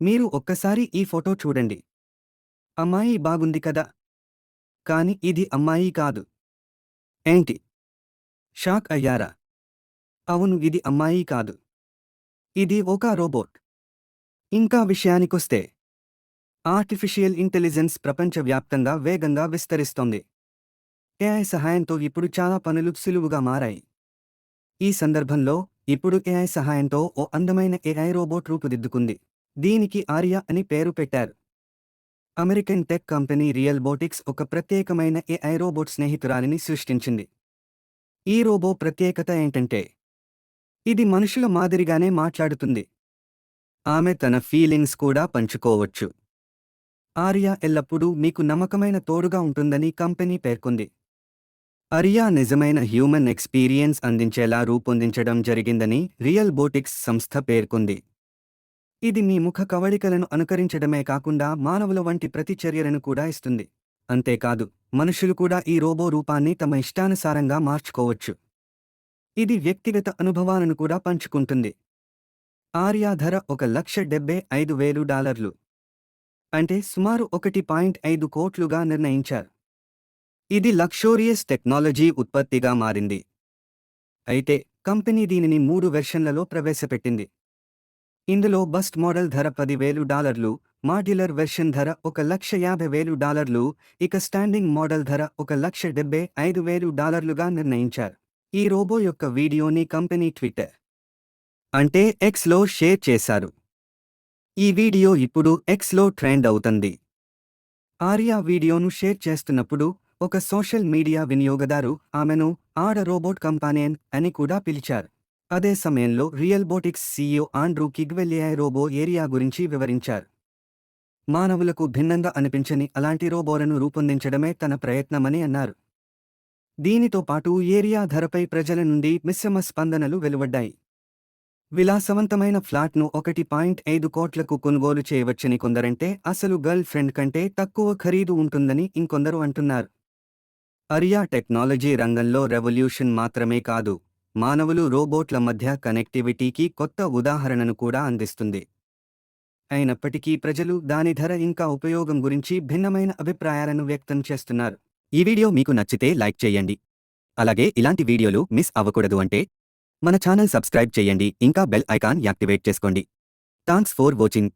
మీరు ఒక్కసారి ఈ ఫోటో చూడండి. అమ్మాయి బాగుంది కదా. కాని ఇది అమ్మాయి కాదు. ఏంటి? షాక్ అయ్యారా? అవును ఇది అమ్మాయి కాదు. ఇది ఒక రోబోట్. ఇంకా విషయానికొస్తే ఆర్టిఫిషియల్ ఇంటెలిజెన్స్ ప్రపంచవ్యాప్తంగా వేగంగా విస్తరిస్తోంది. ఏఐ సహాయంతో ఇప్పుడు చాలా పనులు సులువుగా మారాయి. ఈ సందర్భంలో ఇప్పుడు ఏఐ సహాయంతో ఓ అందమైన ఏఐ రోబోట్ రూపుదిద్దుకుంది. దీనికి ఆర్య అని పేరు పెట్టారు. American tech company Realbotix ఒక ప్రత్యేకమైన ఏఐ రోబోట్ స్నేహితురాలిని సృష్టించింది. ఈ రోబో ప్రత్యేకత ఏంటంటే ఇది మనుషుల మాదిరిగానే మాట్లాడుతుంది. ఆమె తన ఫీలింగ్స్ కూడా పంచుకోవచ్చు. ఆర్యా ఎల్లప్పుడూ మీకు నమ్మకమైన తోడుగా ఉంటుందని కంపెనీ పేర్కొంది. అరియా నిజమైన హ్యూమన్ ఎక్స్పీరియన్స్ అందించేలా రూపొందించడం జరిగిందని రియల్ బోటిక్స్ సంస్థ పేర్కొంది. ఇది మీ ముఖ కవళికలను అనుకరించడమే కాకుండా మానవుల వంటి ప్రతిచర్యలను కూడా ఇస్తుంది. అంతేకాదు మనుషులు కూడా ఈ రోబో రూపాన్ని తమ ఇష్టానుసారంగా మార్చుకోవచ్చు. ఇది వ్యక్తిగత అనుభవాలను కూడా పంచుకుంటుంది. ఆర్యా ధర ఒక లక్ష డెబ్బై ఐదు వేలు డాలర్లు. అంటే సుమారు ఒకటి పాయింట్ ఐదు కోట్లుగా నిర్ణయించారు. ఇది లక్షోరియస్ టెక్నాలజీ ఉత్పత్తిగా మారింది. అయితే కంపెనీ దీనిని మూడు వెర్షన్లలో ప్రవేశపెట్టింది. ఇందులో బస్ట్ మోడల్ ధర పదివేలు డాలర్లు మాడ్యులర్ వెర్షన్ ధర ఒక లక్ష యాభై వేలు డాలర్లు ఇక స్టాండింగ్ మోడల్ ధర ఒక లక్ష డెబ్బై ఐదు వేలు డాలర్లుగా నిర్ణయించారు. ఈ రోబో యొక్క వీడియోని కంపెనీ ట్విట్టర్ అంటే ఎక్స్లో షేర్ చేశారు. ఈ వీడియో ఇప్పుడు ఎక్స్లో ట్రెండ్ అవుతుంది. ఆర్యా వీడియోను షేర్ చేస్తున్నప్పుడు ఒక సోషల్ మీడియా వినియోగదారు ఆమెను ఆడ రోబోట్ కంపానియన్ అని కూడా పిలిచారు. అదే సమయంలో రియల్బోటిక్స్ సీఈఓ ఆండ్రూ కిగ్వెల్లియా రోబో ఏరియా గురించి వివరించారు. మానవులకు భిన్నంగా అనిపించని అలాంటి రోబోలను రూపొందించడమే తన ప్రయత్నమని అన్నారు. దీనితో పాటు ఏరియా ధరపై ప్రజల నుండి మిశ్రమ స్పందనలు వెలువడ్డాయి. విలాసవంతమైన ఫ్లాట్ను ఒకటి పాయింట్ ఐదు కోట్లకు కొనుగోలు చేయవచ్చని కొందరంటే అసలు గర్ల్ ఫ్రెండ్ కంటే తక్కువ ఖరీదు ఉంటుందని ఇంకొందరు అంటున్నారు. అరియా టెక్నాలజీ రంగంలో రెవల్యూషన్ మాత్రమే కాదు. మానవులు రోబోట్ల మధ్య కనెక్టివిటీకి కొత్త ఉదాహరణను కూడా అందిస్తుంది. అయినప్పటికీ ప్రజలు దాని ధర ఇంకా ఉపయోగం గురించి భిన్నమైన అభిప్రాయాలను వ్యక్తం చేస్తున్నారు. ఈ వీడియో మీకు నచ్చితే లైక్ చేయండి. అలాగే ఇలాంటి వీడియోలు మిస్ అవ్వకూడదు అంటే మన ఛానల్ సబ్స్క్రైబ్ చేయండి ఇంకా బెల్ ఐకాన్ యాక్టివేట్ చేసుకోండి. Thanks for watching.